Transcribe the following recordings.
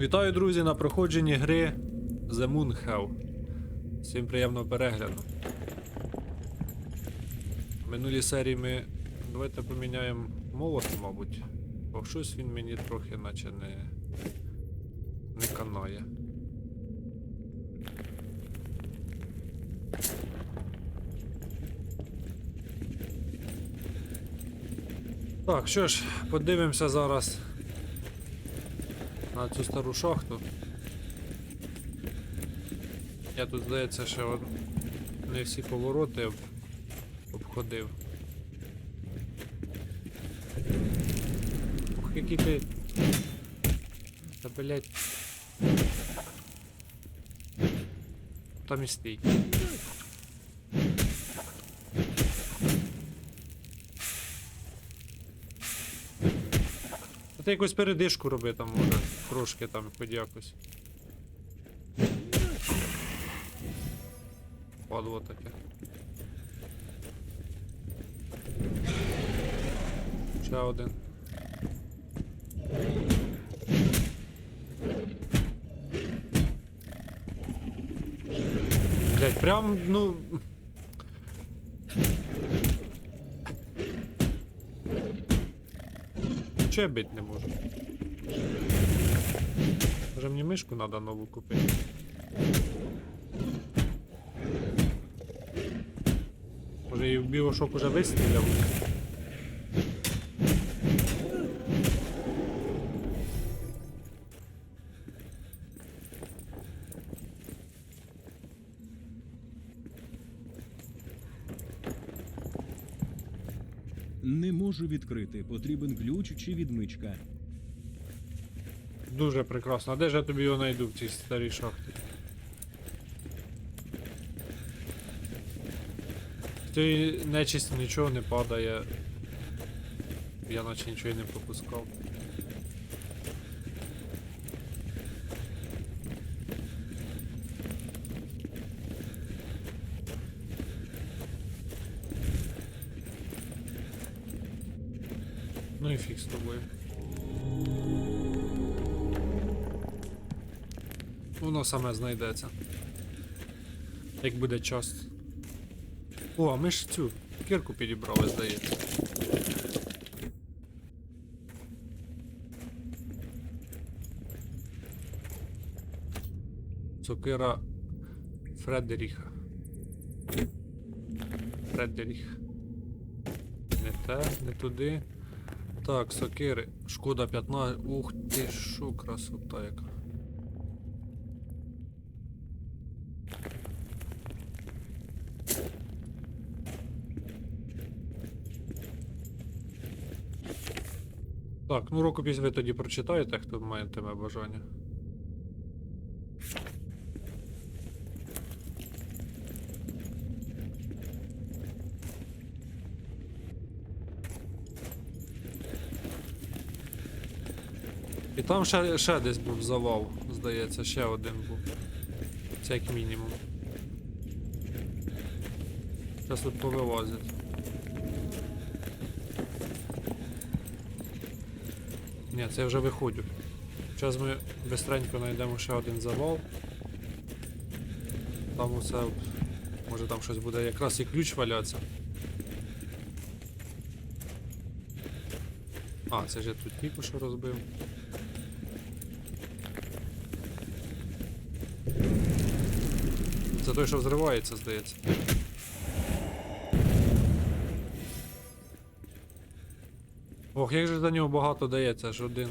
Вітаю, друзі, на проходженні гри The Moon Hell. Всім приємного перегляду. В минулій серії ми. Давайте поміняємо молот, мабуть. Бо щось він мені трохи наче не. не канає. Так, що ж, подивимося зараз на цю стару шахту. Я тут, здається, ще не всі повороти обходив. Ох, який ти. Та блять. Там і стій. Ти якусь передишку роби там, може, трошки там, хоч якось. Падло таке. Ще один. Блять, прям, ну. Чого я бить не можу? Може мені мишку треба нову купити? Може і в біошок уже вистріляв? Не можу відкрити. Потрібен ключ чи відмичка. Дуже прекрасно. А де ж я тобі його знайду в цій старій шахті? В цій нечисті нічого не падає. Я наче нічого і не пропускав. Тобою. Воно саме знайдеться. Як буде час. О, а ми ж цю кірку підібрали, здається. Сокира Фредеріха. Фредеріх. Не те, не туди. Так, сокири. Шкода 15. Ух ти, що красота яка. Так, ну рукопись ви тоді прочитаєте, хто тебе бажання. Там ще, ще десь був завал, здається, ще один був. Це як мінімум. Зараз тут повилазять. Ні, це я вже виходжу. Зараз ми бистренько знайдемо ще один завал. Там усе. Може там щось буде якраз і ключ валятися. А, це ж я тут тільки що розбив. Це той, що взривається, здається. Ох, як же за нього багато дається, аж один.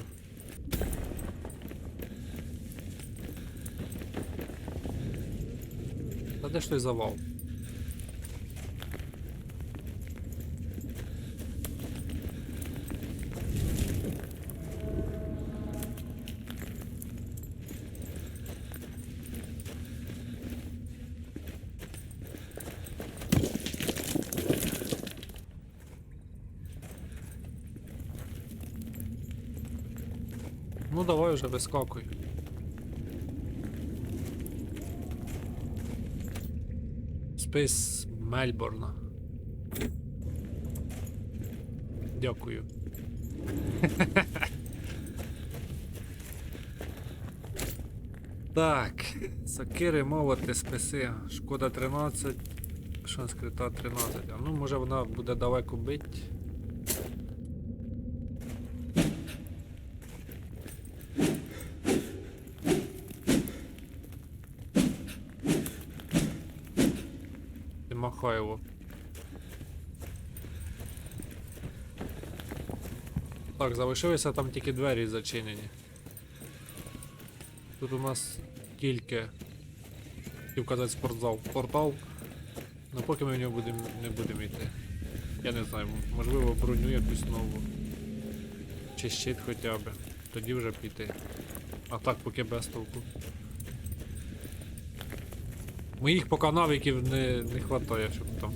Та де ж той завал? Ну давай уже вискакуй. Спейс Мельборна. Дякую. Так, сокири, молоти, списи. Шкода 13. Шанс крита 13. А ну може вона буде далеко бить. Так, залишилися там тільки двері зачинені. Тут у нас тільки хотів казати спортзал. Портал. Ну поки ми в нього будем, не будемо йти. Я не знаю, можливо броню якусь нову. Чи щит хоча б. Тоді вже піти. А так поки без толку. Моїх поки навиків не, не хватає, щоб там.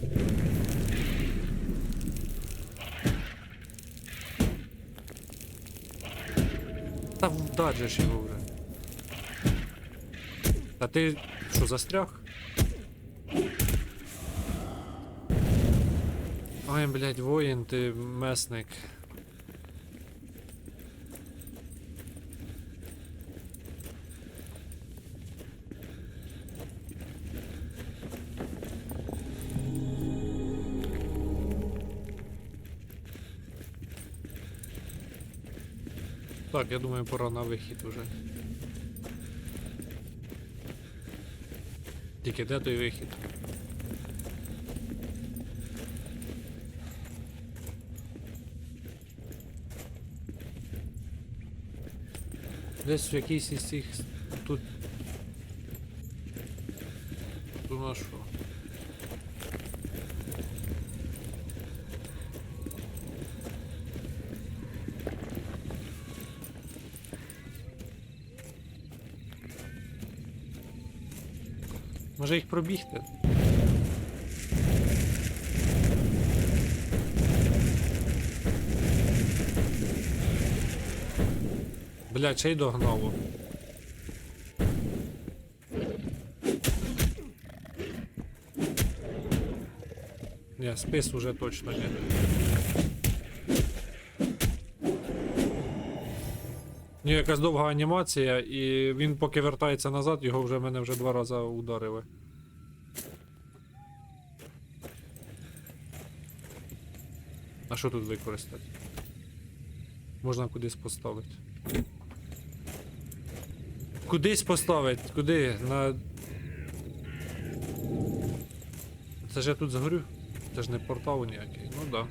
Та вдаджиш його вже. Та ти що, застряг? Ой, блядь, воїн, ти месник. Так, я думаю, пора на вихід уже. Тільки де той вихід? Десь в якійсь із цих с- тут. Тут у нас що? Може їх пробігти? Бля, чей догнало? Ні, спис уже точно ні. Ні, якась довга анімація, і він поки вертається назад, його вже мене вже два рази ударили. А що тут використати? Можна кудись поставити. Кудись поставити? Куди? На. Це ж я тут згорю? Це ж не портал ніякий. Ну да.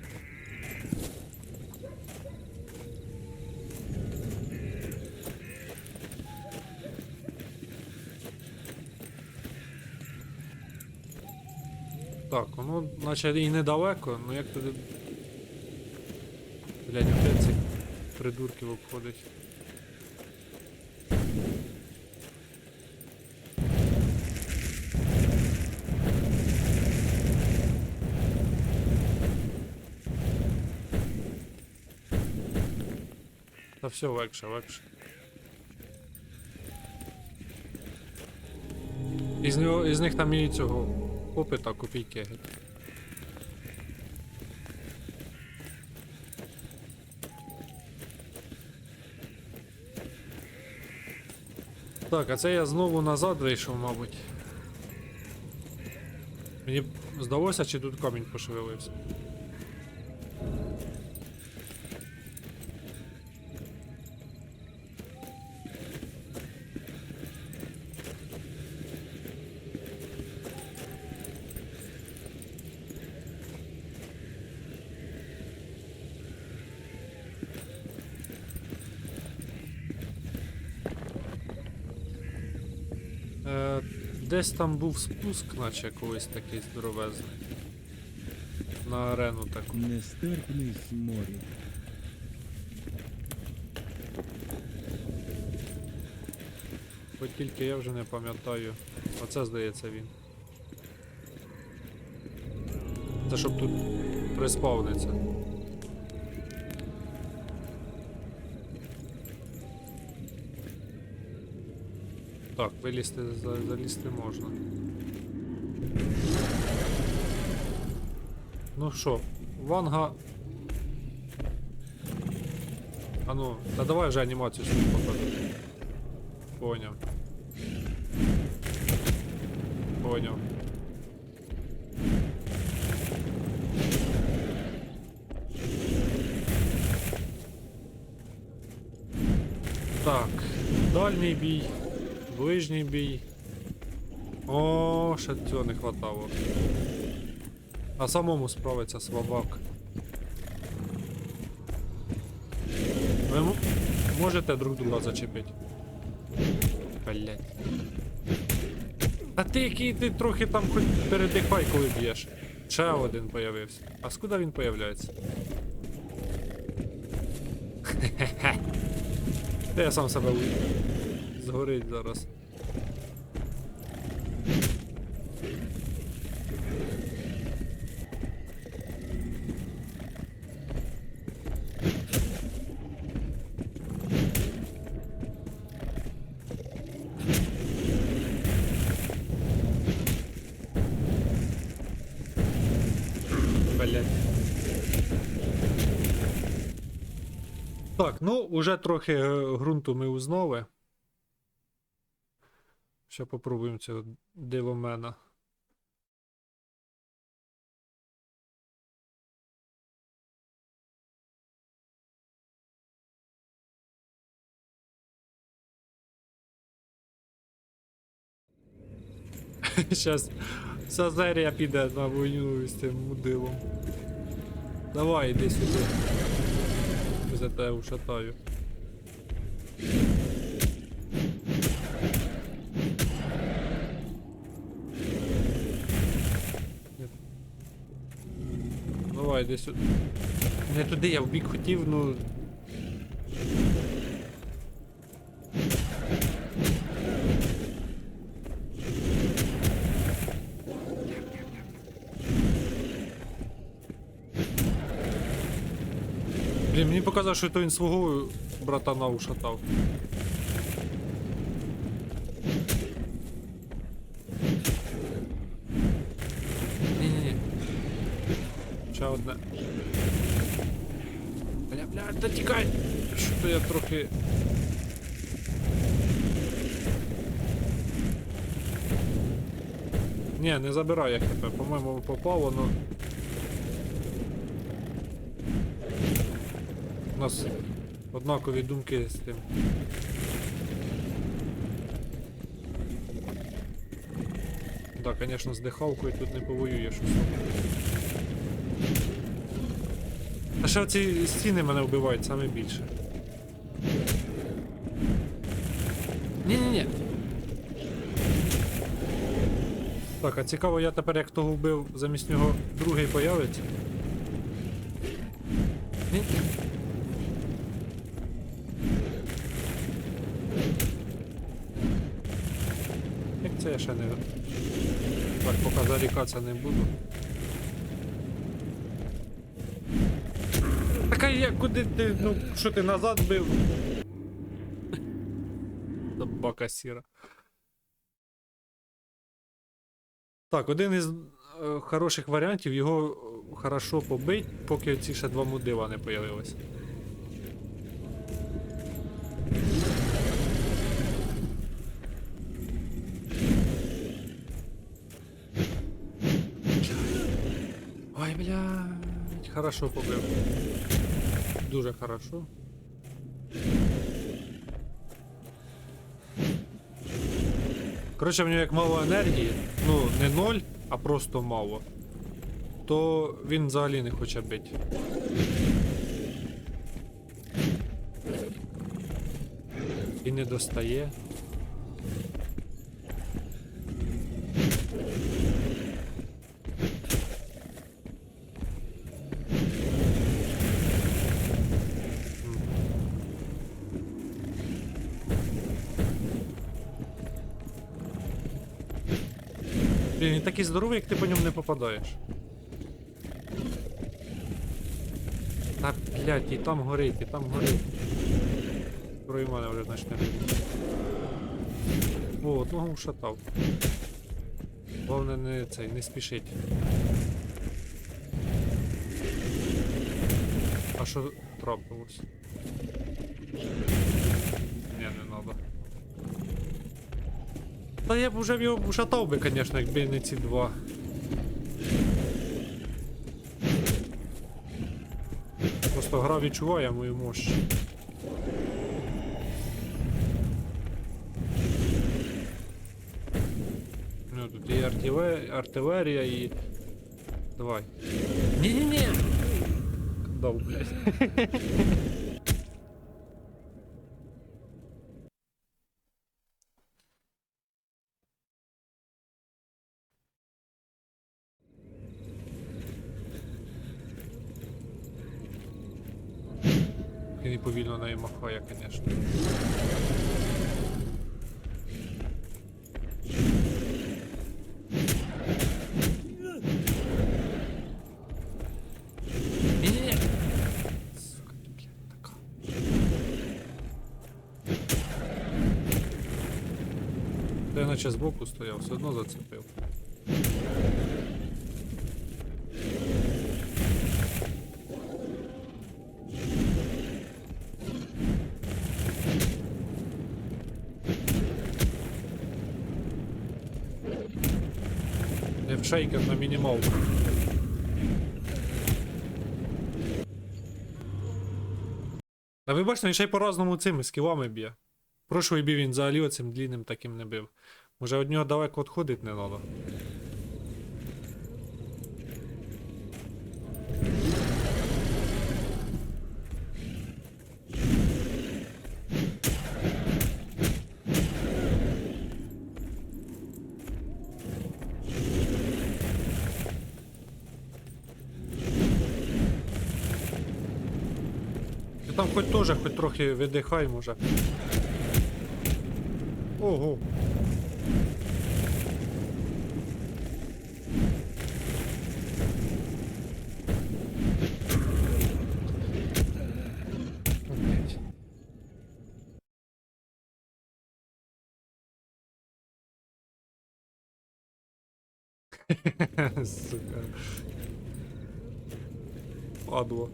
Так, ну, наче і недалеко, ну як туди. Блядь, опять цих придурків обходить. Та все легше, легше. Із, нього, із них там і цього опита копійки. Так, а це я знову назад вийшов, мабуть. Мені здалося, чи тут камінь пошевелився. Десь там був спуск, наче колись такий здоровезний. На арену таку. Нестерпний сморід. От тільки я вже не пам'ятаю. Оце здається він. Це щоб тут приспавниться. вилізти за- залізти можна. Ну що, Ванга. А ну, та давай вже анімацію собі покажу. Поняв. Поняв. Так, дальній бій, Ближній бій. О, ще цього не хватало. А самому справиться слабак. Ви можете друг друга зачепити? Блять. А ти який ти трохи там хоч передихай, коли б'єш. Ще один появився. А скуда він появляється? Та я сам себе у- згорить зараз. Так, ну, уже трохи е, ґрунту ми узнали. Ще попробуємо цього дивомена. Щас вся серія піде на війну з цим мудилом. Давай, іди сюди. За тебе ушатаю. Давай, іди сюди. Не туди, я в бік хотів, ну. Блін, мені показав, що то він свого братана ушатав. Ні-ні-ні. Ще одне. Бля, бля, та тікай! Що то я трохи. Ні, не забирай я хп, по-моєму попало, но. У нас однакові думки з тим. Да, конечно, з дихалкою тут не повоюєш. А ще ці стіни мене вбивають саме більше. Ні-ні-ні. Так, а цікаво, я тепер як того вбив, замість нього другий появиться. Ні. Як це я ще не. Так, поки зарікатися не буду. Так а я куди ти, ну, що ти назад бив? Собака сіра. Так, один із е, хороших варіантів його е, хорошо побить, поки ці ще два мудила не появились. Ой, блядь, хорошо побив. Дуже хорошо. Коротше, в нього як мало енергії, ну не ноль, а просто мало, то він взагалі не хоче бити. І не достає. Він такий здоровий, як ти по ньому не попадаєш. Та блядь, і там горить, і там горить. І мене вже почне горіти. О, одного ушатав. Головне не цей, не спішить. А що трапилось? Ні, не надо. Та я б вже його шатав би, звісно, якби не ці два. Просто гра відчуває мою мощь. Ну, тут і артиле- артилерія, і. Давай. Ні-ні-ні! Дав, блядь. І не повільно нею махає, звісно. Ні-ні-ні! Сука, блядь, така. Та я наче збоку стояв, все одно зацепив. Шейкер на мінімалку. А ви бачите, він ще й по-разному цими скілами б'є. Прошлий бій він взагалі оцим длінним таким не бив. Може від нього далеко відходити не треба. Ти там хоч теж, хоч трохи видихай, може. Ого. Сука. Падло.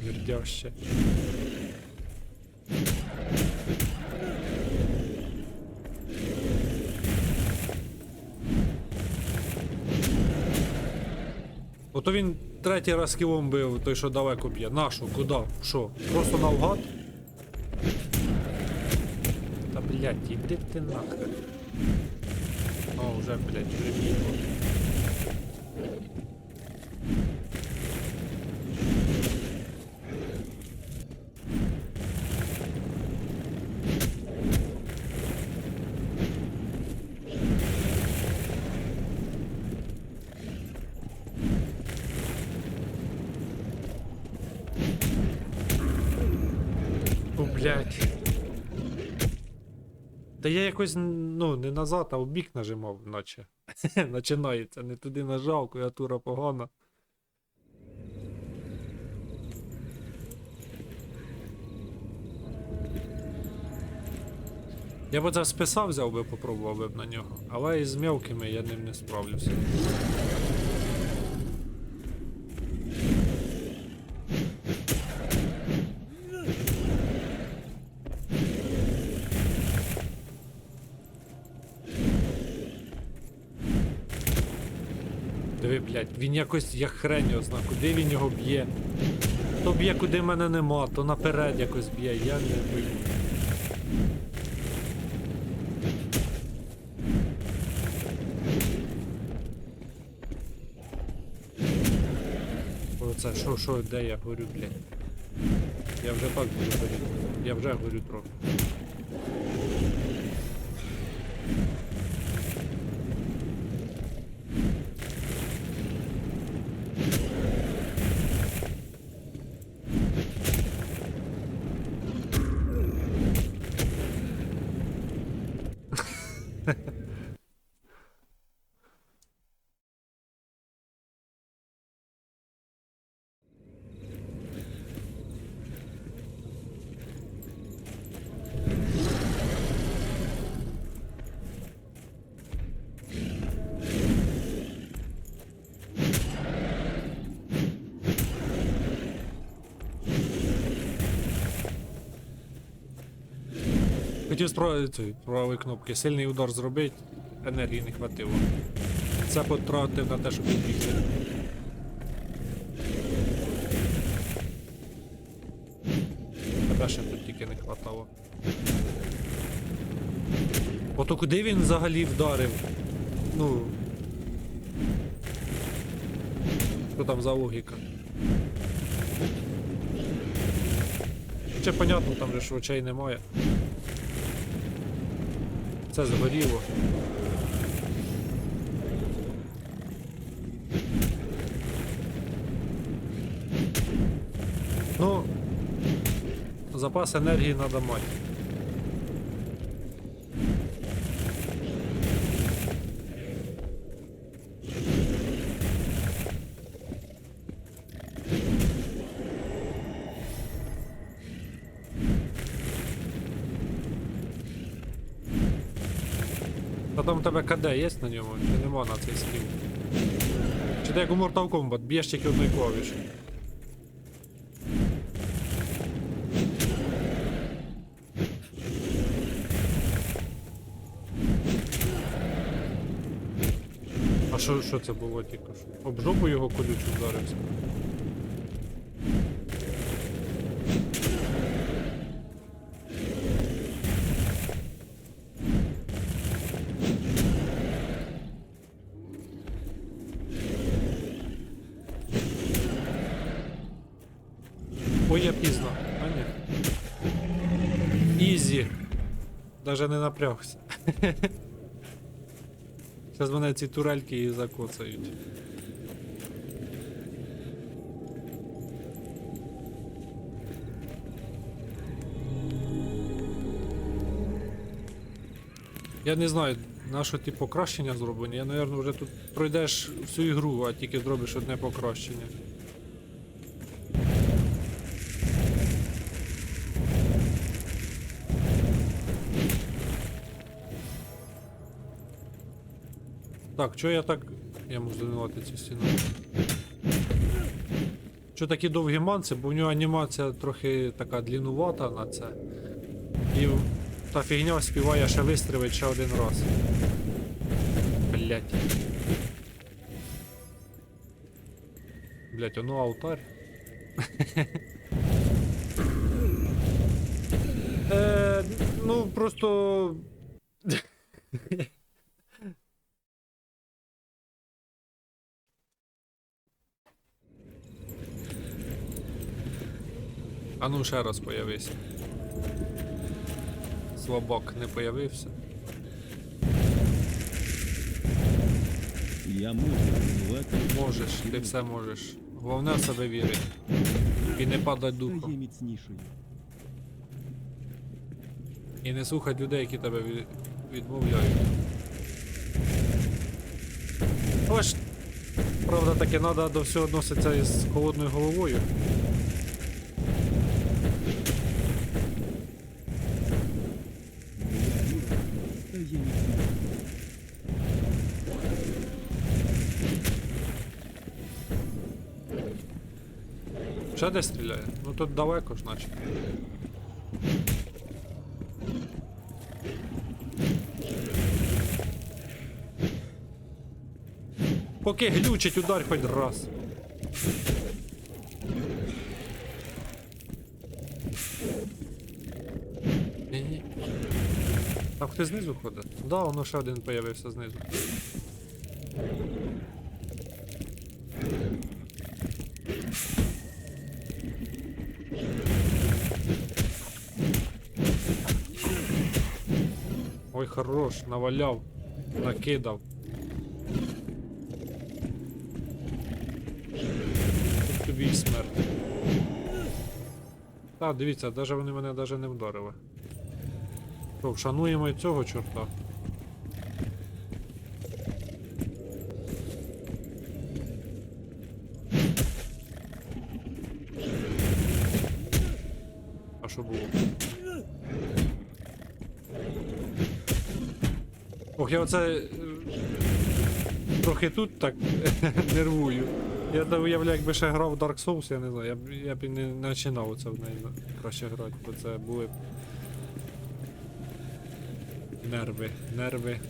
Смердяще. Ото він третій раз кілом бив, той, що далеко б'є. Нашу, куди? Що? Просто навгад? Та блядь, іди ти нахер. О, вже, блядь, прибігло. О, блядь. Та я якось, ну, не назад, а в бік нажимав, наче. Починається, не туди нажав, клавіатура погана. Я б це списав, взяв би, попробував би на нього. Але із мелкими я ним не справлюся. Диви, блядь, він якось як хрень його зна, куди він його б'є. То б'є, куди мене нема, то наперед якось б'є, я не бою. Оце, що, що, де я горю, блядь? Я вже так горіти. Я вже горю трохи. Хотів з правої, кнопки сильний удар зробити, енергії не хватило. Це потратив на те, щоб підбігти. Тебе ще тут тільки не хватало. Ото куди він взагалі вдарив? Ну. Що там за логіка? Чи понятно, там же ж очей немає. Це згоріло. Ну, запас енергії треба мати. Тебе КД є на ньому, чи нема на цей скіл? Чи ти як у Mortal Kombat, б'єш тільки одною клавішою? А що, що це було тільки що? Об жопу його колючу вдарився. Ой, я пізно. А ні. Ізі. Даже не напрягся. Зараз мене ці турельки і закоцають. Я не знаю, на що ті покращення зроблені. Я, мабуть, вже тут пройдеш всю ігру, а тільки зробиш одне покращення. Так, чого я так. Я можу зруйнувати цю стіну. Чого такі довгі манси, бо в нього анімація трохи така длінувата на це. І та фігня співає ще вистрілить ще один раз. Блять. Блять, ну алтарь. е, ну просто. А ну ще раз появися. Слабак не появився. Я можу руйнувати. Можеш, ти все можеш. Головне в себе вірити. І не падать Та духом. міцнішою. І не слухати людей, які тебе від- відмовляють. Ось, правда, таки треба до всього відноситися із холодною головою. Ще де стріляє? Ну тут далеко ж наче. Поки глючить, удар хоч раз. Так, ти знизу ходить? Да, воно ще один появився знизу. Хорош, наваляв, накидав. Тут тобі й смерть. Так, дивіться, навіть вони мене навіть не вдарили. Що, вшануємо і цього чорта. А що було? Ох, я оце е, трохи тут так нервую. Я уявляю, якби ще грав в Dark Souls, я не знаю, я б, я б не починав це в неї краще грати, бо це були б Нерви, нерви.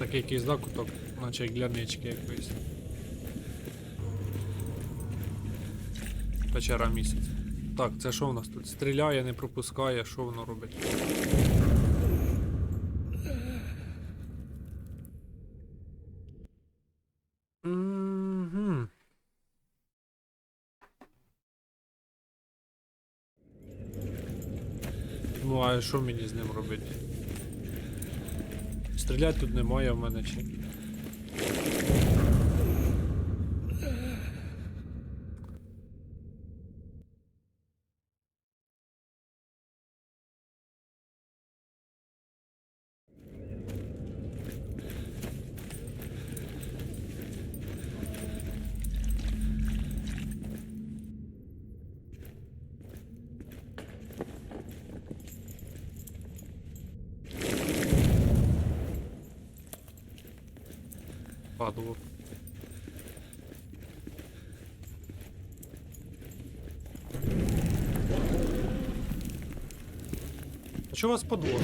Такий якийсь закуток, наче як глянички якоїсь. Печера місяць. Так, це що в нас тут? Стріляє, не пропускає, що воно робить? Ну, а що мені з ним робити? Стріляти тут немає в мене чи. Падло. А що вас подвор?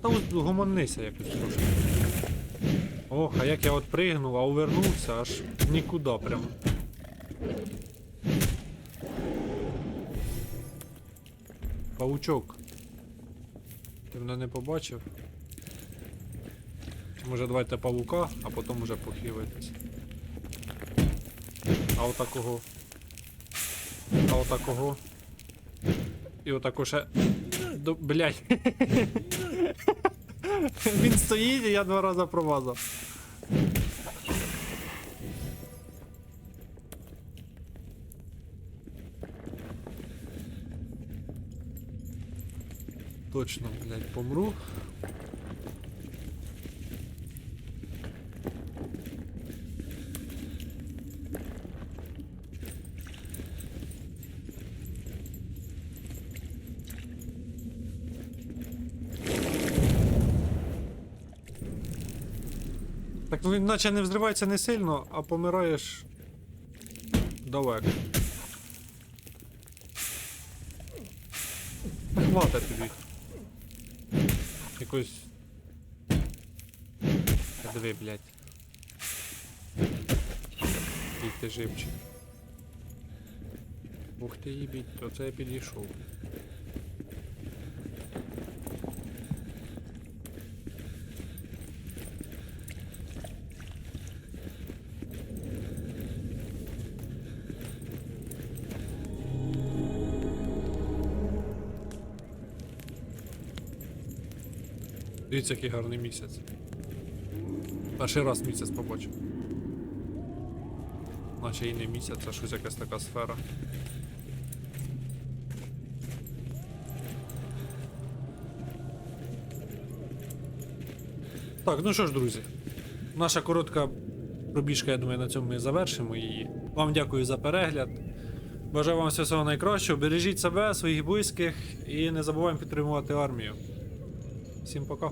Та ось гомонися якось трошки. Ох, а як я от пригнув, а увернувся аж нікуди прямо. Паучок. Ти мене не побачив? Може давайте павука, а потім уже похилитись. А отакого. А отакого. І отако ще. До... Блять. Він стоїть і я два рази промазав. Точно, блять, помру. Ну він наче не взривається не сильно, а помираєш далеко. Та Хвата тобі. Якось. Диви, блядь. Ти живчик. Ух ти їбіть, то це я підійшов. Дивіться, який гарний місяць. Перший раз місяць побачив. Наче і не місяць, а щось якась така сфера. Так, ну що ж, друзі. Наша коротка пробіжка, я думаю, на цьому ми завершимо її. Вам дякую за перегляд. Бажаю вам всього найкращого. Бережіть себе, своїх близьких і не забуваємо підтримувати армію. Всім пока.